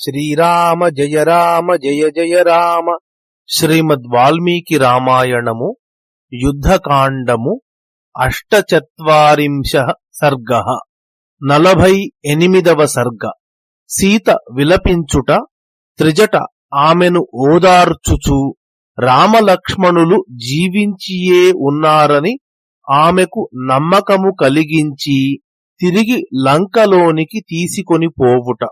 శ్రీరామ జయ రామ జయ జయ రామ. శ్రీమద్ వాల్మీకి రామాయణము యుద్ధకాండము అష్టచత్వరింశ సర్గ. నలభై ఎనిమిదవ సర్గ. సీత విలపించుట త్రిజట ఆమెను ఓదార్చుచు రామలక్ష్మణులు జీవించియే ఉన్నారని ఆమెకు నమ్మకము కలిగించి తిరిగి లంకలోనికి తీసుకొని పోవుట.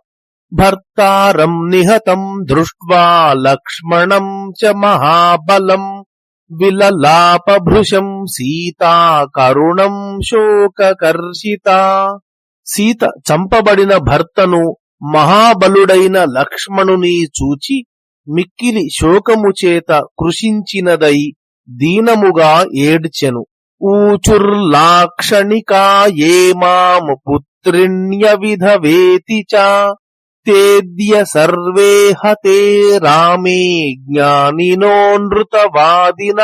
భర్తారం నిహతం దృష్ట్వా లక్ష్మణం చ మహాబలం విలలాపభృశం సీతా కరుణం శోకకర్షిత. సీత చంపబడిన భర్తను మహాబలుడైన లక్ష్మణుని చూచి మిక్కిలి శోకము చేత కృషించినదై దీనముగా ఏడ్చెను. ఊచుర్లాక్షణికా ఏ మాము పుత్రిణ్య విధవేతి చ తేద్య సర్వే హతే రామే జ్ఞానినోనృతవాదిన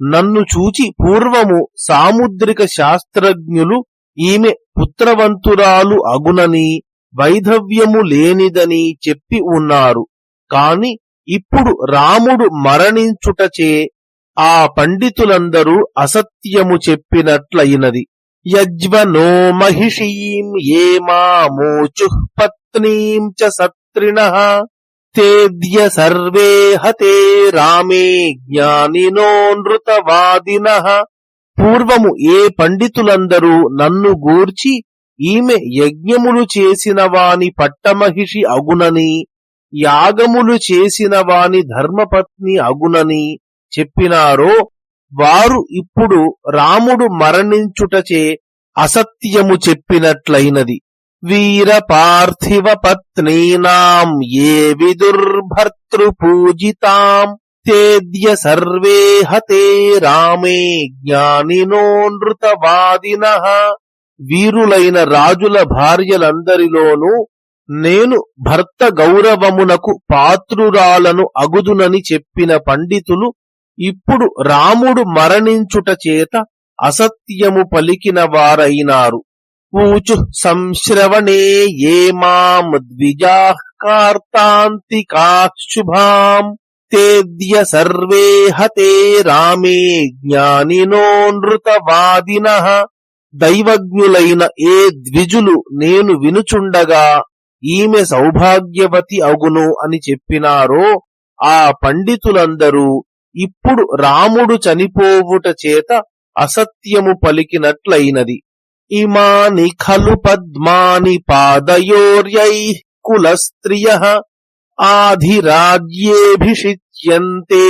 నన్ను చూచి పూర్వము సాముద్రిక శాస్త్రజ్ఞులు ఈమె పుత్రవంతురాలు అగునని వైధవ్యము లేనిదని చెప్పి ఉన్నారు. కాని ఇప్పుడు రాముడు మరణించుటచే ఆ పండితులందరూ అసత్యము చెప్పినట్లయినది. యజ్వనో మహిషీం ఏ మామోచుః పత్నీం చ సత్రిణ తేద్య సర్వే హతే రామే జ్ఞానినో నృతవాదిన. పూర్వము ఏ పండితులందరూ నన్ను గూర్చి ఈమె యజ్ఞములు చేసిన వాని పట్టమహిషి అగునని యాగములు చేసిన వాని ధర్మపత్ని అగునని చెప్పినారో వారు ఇప్పుడు రాముడు మరణించుటచే అసత్యము చెప్పినట్లయినది. వీర పార్థివ పత్నీనాం ఏ విదుర్భర్తృ పూజితాం తేద్య సర్వే హతే రామే జ్ఞానినో నృతవాదిన వీరులైన రాజుల భార్యలందరిలోనూ నేను భర్త గౌరవమునకు పాత్రురాలను అగుదునని చెప్పిన పండితులు ఇప్పుడు రాముడు మరణించుట చేత అసత్యము పలికిన వారైనారు. ఊచు సంశ్రవణే ఏ మాం కార్తాంతికా శుభాం తేద్య సర్వే హతే రామే జ్ఞానినో నృతవాదిన దైవజ్ఞులైన ఏ ద్విజులు నేను వినుచుండగా ఈమె సౌభాగ్యవతి అగును అని చెప్పినారో ఆ పండితులందరూ ఇప్పుడు రాముడు చనిపోవుట చేత అసత్యము పలికినట్లయినది. ఇమాని ఖలు పద్మాని పాదయోర్యై కులస్త్రియ ఆధిరాజ్యేభిషిచ్యంతే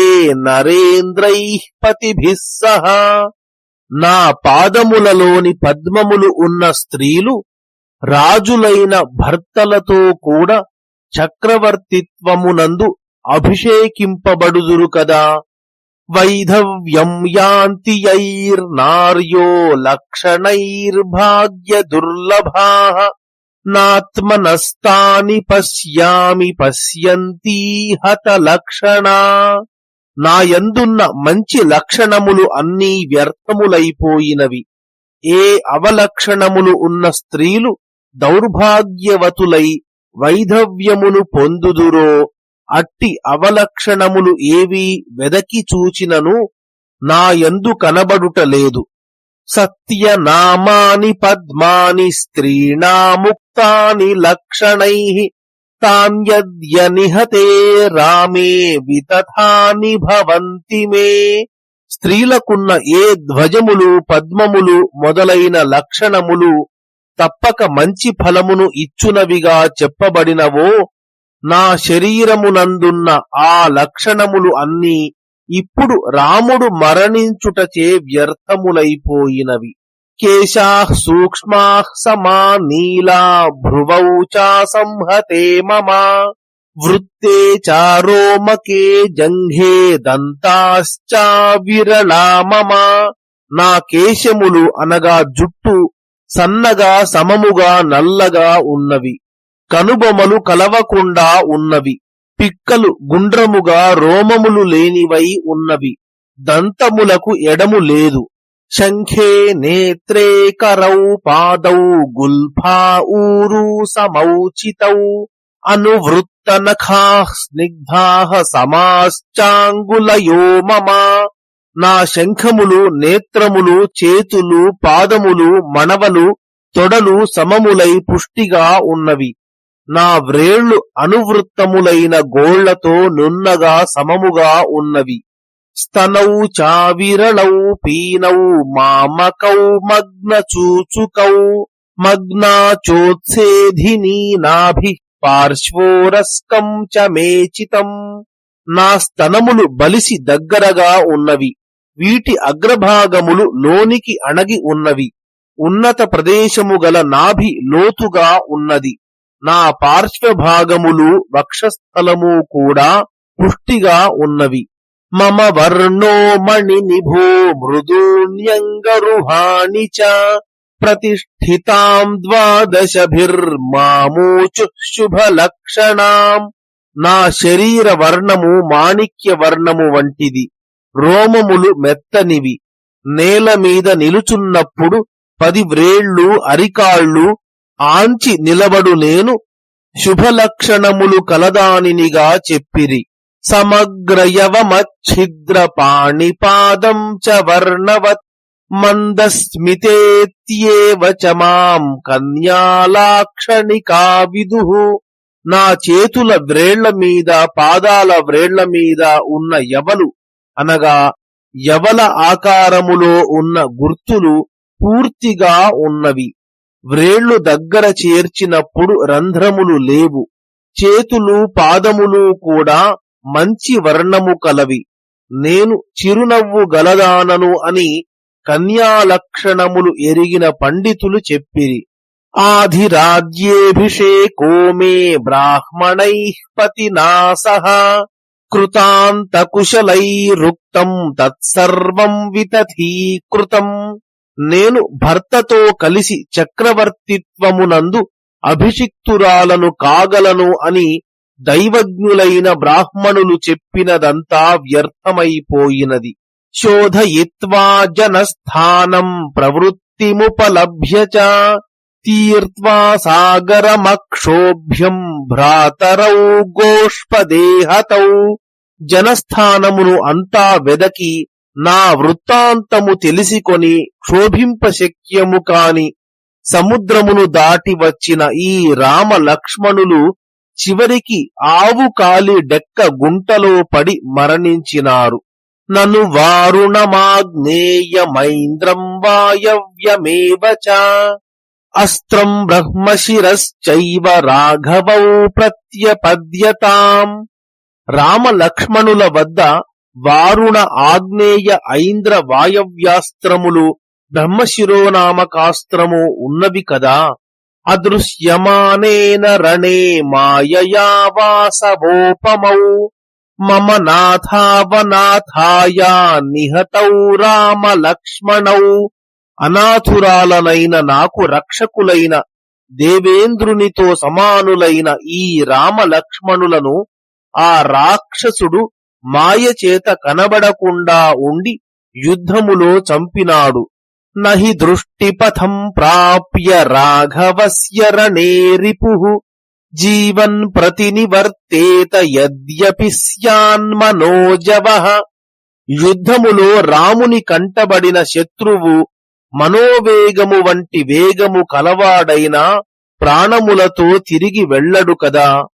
నరేంద్రై పతిభిః సహ నా పాదములలోని పద్మములు ఉన్న స్త్రీలు రాజులైన భర్తలతో కూడా చక్రవర్తిత్వమునందు అభిషేకింపబడుదురు కదా వైధవ్యం యాంతి యైర్నార్యో లక్షణైర్భాగ్య దుర్లభా నాత్మనస్తాని పశ్యామి పశ్యంతీ హత లక్షణా నా యందున్న మంచి లక్షణములు అన్నీ వ్యర్థములైపోయినవి. ఏ అవలక్షణములు ఉన్న స్త్రీలు దౌర్భాగ్యవతులై వైధవ్యమును పొందుదురో అట్టి అవలక్షణములు ఏవి వెదకి చూచినను నా యందు కనబడుట లేదు. సత్యనామాని పద్మాని స్త్రీణాముక్తాని లక్షణై తాన్యద్య నిహతే రామే వితథాని భవంతి మే. స్త్రీలకున్న ఏ ధ్వజములు పద్మములు మొదలైన లక్షణములు తప్పక మంచి ఫలమును ఇచ్చునవిగా చెప్పబడినవో నా శరీరమునందున్న ఆ లక్షణములు అన్నీ ఇప్పుడు రాముడు మరణించుటచే వ్యర్థములైపోయినవి. కేశా సూక్ష్మా సమా నీలా భ్రువౌ చా సంహతే మమ. వృత్తే చారోమకే జంఘే దంతాశ్చావిరళా మమ. నా కేశములు అనగా జుట్టు సన్నగా సమముగా నల్లగా ఉన్నవి. కనుబొమలు కలవకుండా ఉన్నవి. పిక్కలు గుండ్రముగా రోమములు లేనివై ఉన్నవి. దంతములకు ఎడము లేదు. శంఖే నేత్రే కరౌ పాదౌ గుల్ఫా ఊరు సమౌచితౌ అనువృత్త నఖా స్నిగ్ధా సమాశ్చాంగులయో మమ. నా శంఖములు నేత్రములు చేతులు పాదములు మణవలు తొడలు సమములై పుష్టిగా ఉన్నవి. నా వ్రేళ్ళు అనువృత్తములైన గోళ్ళతో నున్నగా సమముగా ఉన్నవి. స్తనౌ చావిరళౌ పీనౌ మామకౌ మగ్న చూచుకౌ మగ్నా చోత్సేధిని నాభి పార్శ్వోరస్కం చ మేచితం. నా స్తనములు బలిసి దగ్గరగా ఉన్నవి. వీటి అగ్రభాగములు లోనికి అణగి ఉన్నవి. ఉన్నత ప్రదేశము గల నాభి లోతుగా ఉన్నది. నా పార్శ్వభాగములు వక్షస్థలము కూడా పుష్టిగా ఉన్నవి. మమ వర్ణో మణి నిభో మృదూన్యంగరుహాణి చ ప్రతిష్ఠితాం ద్వాదశభిర్మామూచు శుభలక్షణాం. నా శరీర వర్ణము మాణిక్య వర్ణము వంటిది. రోమములు మెత్తనివి. నేల మీద నిలుచున్నప్పుడు పది వ్రేళ్ళు అరికాళ్ళు ఆంచి నిలబడు నేను శుభలక్షణములు కలదానినిగా చెప్పిరి. సమగ్రయవమచ్ఛిద్ర పాణిపాదం చ వర్ణవత్ మందస్మితేత్యేవ చ మాం కన్యాలాక్షణికా విదు నా చేతుల వ్రేళ్ళ మీద పాదాల వ్రేళ్ళ మీద ఉన్న యవలు అనగా యవల ఆకారములో ఉన్న గుర్తులు పూర్తిగా ఉన్నవి. వ్రేళ్ళు దగ్గర చేర్చినప్పుడు రంధ్రములు లేవు. చేతులు పాదములు కూడా మంచి వర్ణము కలవి. నేను చిరునవ్వు గలదానను అని కన్యాలక్షణములు ఎరిగిన పండితులు చెప్పిరి. ఆధిరాజ్యేభిషేకో మే బ్రాహ్మణై పతినాసహ కృతాంతకుశలైరుక్తం తత్సర్వం వితథీకృతం. నేను భర్తతో కలిసి చక్రవర్తిత్వమునందు అభిషిక్తురాలను కాగలను అని దైవజ్ఞులైన బ్రాహ్మణులు చెప్పినదంతా వ్యర్థమైపోయినది. శోధయిత్వా జనస్థానం ప్రవృత్తిముపలభ్య చ తీర్త్వా సాగరమక్షోభ్యం భ్రాతరౌ గోష్పదేహతౌ జనస్థానమును అంతా వెదకి నా వృత్తాంతము తెలిసికొని క్షోభింపశక్యము కాని సముద్రమును దాటి వచ్చిన ఈ రామ లక్ష్మణులు చివరికి ఆవు కాలి డెక్క గుంటలో పడి మరణించినారు. నను వారుణమాగ్నేయమైంద్రం వాయవ్యమేవ అస్త్రం బ్రహ్మశిరశ్చైవ రాఘవౌ ప్రత్యపద్యతాం. రామలక్ష్మణుల వద్ద వారుణ ఆగ్నేయ ఐంద్ర వాయవ్యాస్త్రములు బ్రహ్మశిరోనామకాస్త్రము ఉన్నవి కదా. అదృశ్యమానేన రణే మాయయా వాసవోపమౌ. మమ నాథావనాథాయా నిహతౌ రామ లక్ష్మణౌ అనాథురాలనైన నాకు రక్షకులైన దేవేంద్రునితో సమానులైన ఈ రామ లక్ష్మణులను ఆ రాక్షసుడు మాయ చేత కనబడకుండా ఉండి యుద్ధములో చంపినాడు. నహి దృష్టిపథం ప్రాప్య రాఘవస్య రణేరిపు. జీవన్ ప్రతినివర్తేత యద్యపి స్యాన్మనోజవ. యుద్ధములో రాముని కంటబడిన శత్రువు మనోవేగము వంటి వేగము కలవాడైన ప్రాణములతో తిరిగి వెళ్ళడు కదా.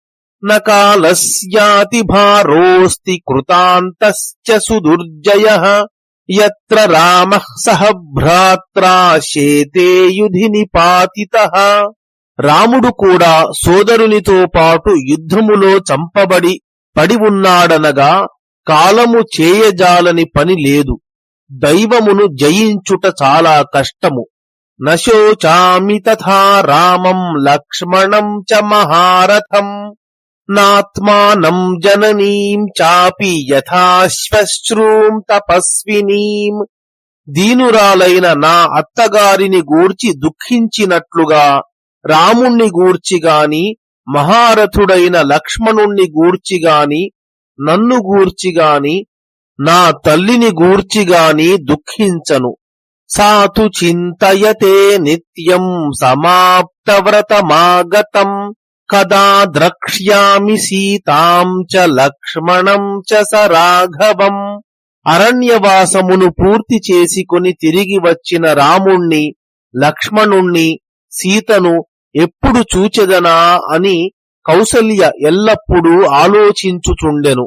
నకాలస్యాతి భారోస్తి కృతాంతశ్చ సుదుర్జయ రామ సహ భ్రాత్రా శేతే యుధి నిపాతిత. రాముడు కూడా సోదరునితో పాటు యుద్ధములో చంపబడి పడి ఉన్నాడనగా కాలము చేయజాలని పని లేదు. దైవమును జయించుట చాలా కష్టము. నశోచామి తథా రామం లక్ష్మణం చ మహారథం. నాత్మానం జననీం చాపి యథాశ్వశ్రూం తపస్వినీం దీనురాలైన నా అత్తగారిని గూర్చి దుఃఖించినట్లుగా రాముణ్ణి గూర్చిగాని మహారథుడైన లక్ష్మణుణ్ణి గూర్చిగాని నన్ను గూర్చిగాని నా తల్లిని గూర్చిగాని దుఃఖించను. సాతు చింతయతే నిత్యం సమాప్తవ్రతమాగతం। కదా ద్రక్ష్యామి సీతాం చ లక్ష్మణం చ సరాఘవం అరణ్యవాసమును పూర్తి చేసికొని తిరిగి వచ్చిన రాముణ్ణి లక్ష్మణుణ్ణి సీతను ఎప్పుడు చూచెదనా అని కౌసల్య ఎల్లప్పుడూ ఆలోచించుచుండెను.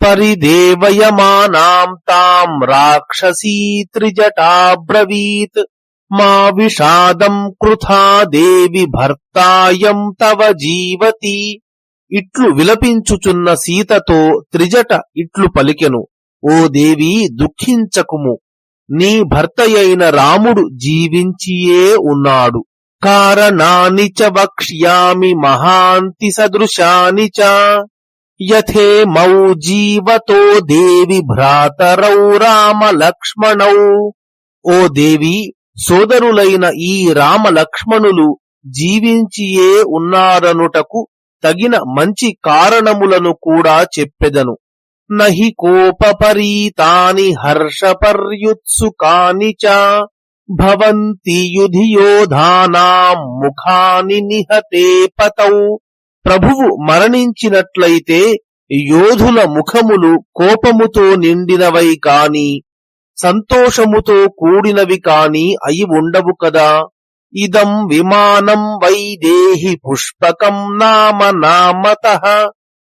పరిదేవయమానాం తాం రాక్షసీ త్రిజటాబ్రవీత్. మా విషాదం కృథా దేవి భర్తాయం తవ జీవతి ఇట్లు విలపించుచున్న సీతతో త్రిజట ఇట్లు పలికెను ఓ దేవి దుఃఖించకుము నీ భర్తయైన రాముడు జీవించియే ఉన్నాడు కారణాని చ వక్ష్యామి మహాంతి సదృశాని చ యథే మౌ జీవతో దేవి భ్రాతరౌ రామ లక్ష్మణౌ ఓ దేవి సోదరులైన ఈ రామ లక్ష్మణులు జీవించియే ఉన్నారనుటకు తగిన మంచి కారణములను కూడా చెప్పెదను. నహి కోపపరీతాని హర్షపర్యుత్సుకాని చ భవంతి యుధియోధానాం ముఖాని నిహతే పతౌ. ప్రభువు మరణించినట్లయితే యోధుల ముఖములు కోపముతో నిండినవై కాని సంతోషముతో కూడినవి కాని అయి ఉండవు కదా. ఇదం విమానం వైదేహి పుష్పకం నామ నామత.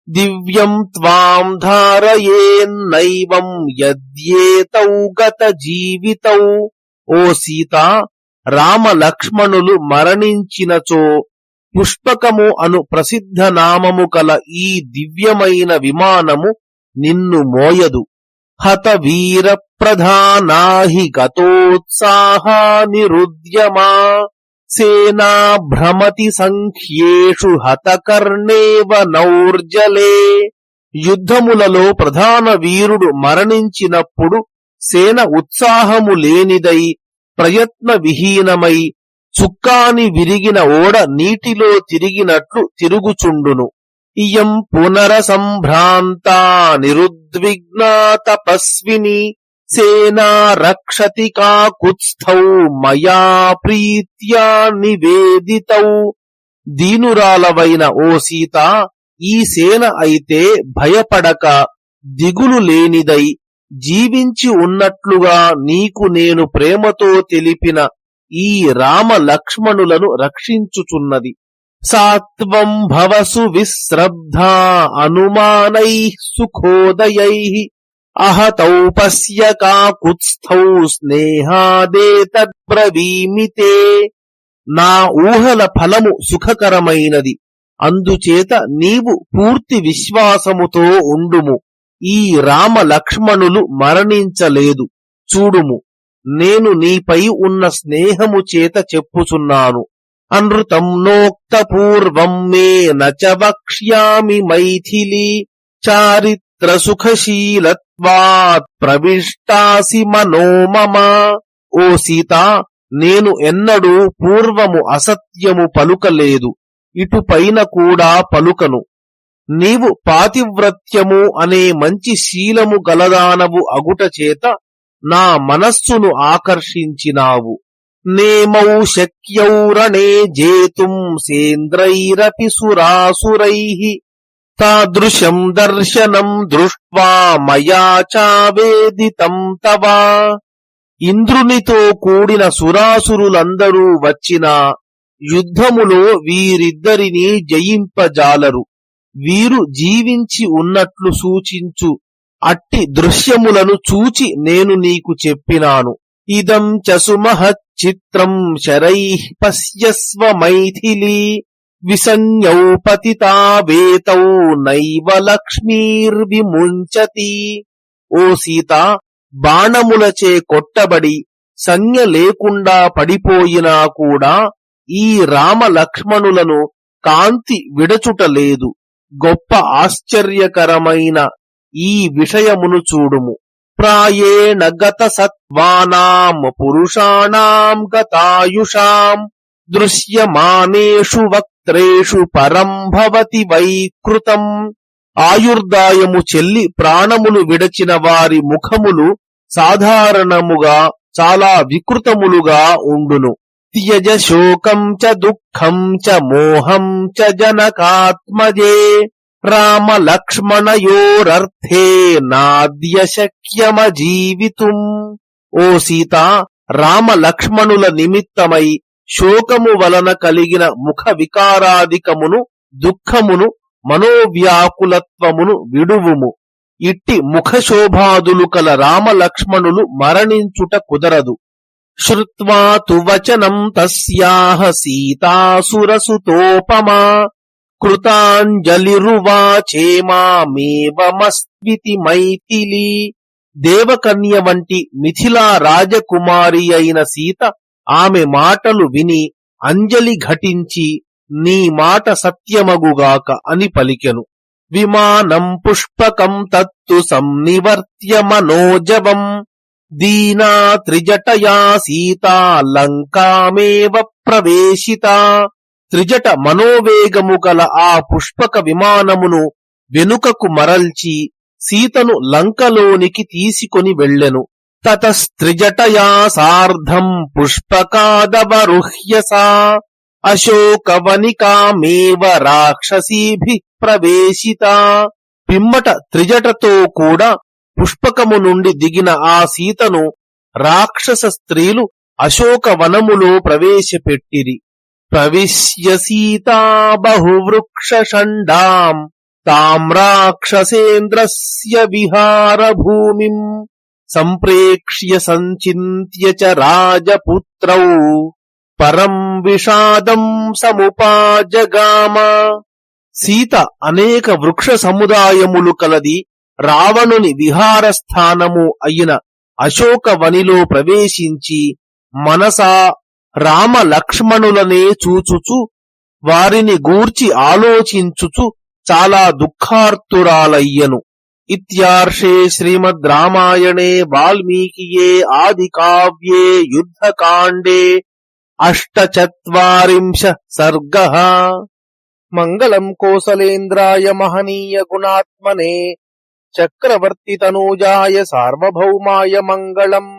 దివ్యం త్వాం ధారయేన్నైవం యద్యేతౌ గత జీవితౌ. ఓ సీత రామ లక్ష్మణులు మరణించినచో పుష్పకము అను ప్రసిద్ధ నామము కల ఈ దివ్యమైన విమానము నిన్ను మోయదు. హత వీర ప్రధానాహి గతోత్సాహా నిరుద్యమా సేనా భ్రమతి సంఖ్యేషు హతకర్ణేవ నౌర్జలే. యుద్ధములలో ప్రధాన వీరుడు మరణించినప్పుడు సేన ఉత్సాహము లేనిదై ప్రయత్న విహీనమై చుక్కాని విరిగిన ఓడ నీటిలో తిరిగినట్లు తిరుగుచుండును. ఇయం పునరసంభ్రాంతా నిరుద్విగ్నా తపస్విని సేనా రక్షతి కాకుత్స్థౌ మయా ప్రీత్యా నివేదితౌ. దీనురాలవైన ఓ సీత ఈ సేన అయితే భయపడక దిగులు లేనిదై జీవించి ఉన్నట్లుగా నీకు నేను ప్రేమతో తెలిపిన ఈ రామ లక్ష్మణులను రక్షించుచున్నది. సాత్వం భవసు విశ్రబ్ధా అనుమానై సుఖోదయై అహతౌ పశ్య కాకుత్స్థౌ స్నేహాదేతద్బ్రవీమితే నా ఊహల ఫలము సుఖకరమైనది అందుచేత నీవు పూర్తి విశ్వాసముతో ఉండుము. ఈ రామ లక్ష్మణులు మరణించలేదు. చూడుము నేను నీపై ఉన్న స్నేహము చేత చెప్పుచున్నాను. అనృతం నోక్త పూర్వం మే నచ వక్ష్యామి మైథిలి చారిత్ర సుఖశీలత్వాత్ ప్రవిష్టాసి మనోమమ ఓ సీత నేను ఎన్నడూ పూర్వము అసత్యము పలుకలేదు ఇటుపైన కూడా పలుకను. నీవు పాతివ్రత్యము అనే మంచి శీలము గలదానవు అగుట చేత నా మనస్సును ఆకర్షించినావు. నేమౌ శక్యౌరణే జేతుం సేంద్రైరపి సురాసురై. తాదృశం దర్శనం దృష్ట్వా మయా చావేదితం తవ. ఇంద్రునితో కూడిన సురాసురులందరూ వచ్చిన యుద్ధములో వీరిద్దరిని జయింపజాలరు. వీరు జీవించి ఉన్నట్లు సూచించు. అట్టి దృశ్యములను చూచి నేను నీకు చెప్పినాను. ఇదం చసుమహత్ చిత్రం శరై పశ్యస్వ మైథిలి విసంజ్ఞౌ పతితావేతౌ నైవ లక్ష్మీర్విముంచతి. ఓ సీత బాణములచే కొట్టబడి సంజ్ఞ లేకుండా పడిపోయినా కూడా ఈ రామ లక్ష్మణులను కాంతి విడచుటలేదు గొప్ప ఆశ్చర్యకరమైన ఈ విషయమును చూడుము. ప్రాయేణ గత సత్వానాం పురుషాణం గతాయుషాం దృశ్యమానేషు వక్త్రేషు పరం భవతి వైకృతం ఆయుర్దాయము చెల్లి ప్రాణములు విడచిన వారి ముఖములు సాధారణముగా చాలా వికృతములుగా ఉండును. త్యజ శోకం చ దుఃఖం చ మోహం చ జనకాత్మజే। రామ లక్ష్మణయోరర్థే నాద్య శక్యమజీవితుం ఓ సీత రామ లక్ష్మణుల నిమిత్తమై శోకము వలన కలిగిన ముఖ వికారాధికమును దుఃఖమును మనోవ్యాకులత్వమును విడువుము ఇట్టి ముఖశోభాదులు కల రామలక్ష్మణులు మరణించుట కుదరదు శ్రుత్వా తు వచనం తస్యాహ సీతాసురసుతోపమా కృతాంజలిరువాచేమామేవమస్వితి మైథిలి. దేవకన్య వంటి మిథిలా రాజకుమారి అయిన సీత ఆమె మాటలు విని అంజలి ఘటించి నీ మాట సత్యమగుగాక అని పలికెను. విమానం పుష్పకం తత్తు సంనివర్త్య మనోజవం. దీనా త్రిజటయా సీతా లంకామేవ ప్రవేశిత. త్రిజట మనోవేగము గల ఆ పుష్పక విమానమును వెనుకకు మరల్చి సీతను లంకలోనికి తీసుకొని వెళ్ళెను. తతస్త్రిజటయా సార్ధం పుష్పకాదవరుహ్యసా అశోకవనికామేవ రాక్షసీభి ప్రవేశిత. పిమ్మట త్రిజటతో కూడా పుష్పకము నుండి దిగిన ఆ సీతను రాక్షస స్త్రీలు అశోకవనములో ప్రవేశపెట్టిరి. ప్రవిశ్య సీతా బహువృక్షషండాం తాం రాక్షసేంద్రస్య విహారభూమిం సంప్రేక్ష్య సంచింత్య చ రాజపుత్రౌ పరం విషాదం సముపాజగామ. సీత అనేక వృక్ష సముదాయములు కలది రావణుని విహారస్థానము అయిన అశోకవనిలో ప్రవేశించి మనసా రామ లక్ష్మణులనే చూచుచు వారిని గూర్చి ఆలోచించుచు చాలా దుఃఖార్తురాలయ్యను. ఇత్యార్షే శ్రీమద్ రామాయణే వాల్మీకియే ఆది కావ్యే యుద్ధకాండే అష్టచత్వరింశ సర్గ. మంగళం కోసలేంద్రాయ మహనీయ గుణాత్మనే చక్రవర్తి తనూజాయ సార్వభౌమాయ మంగళం.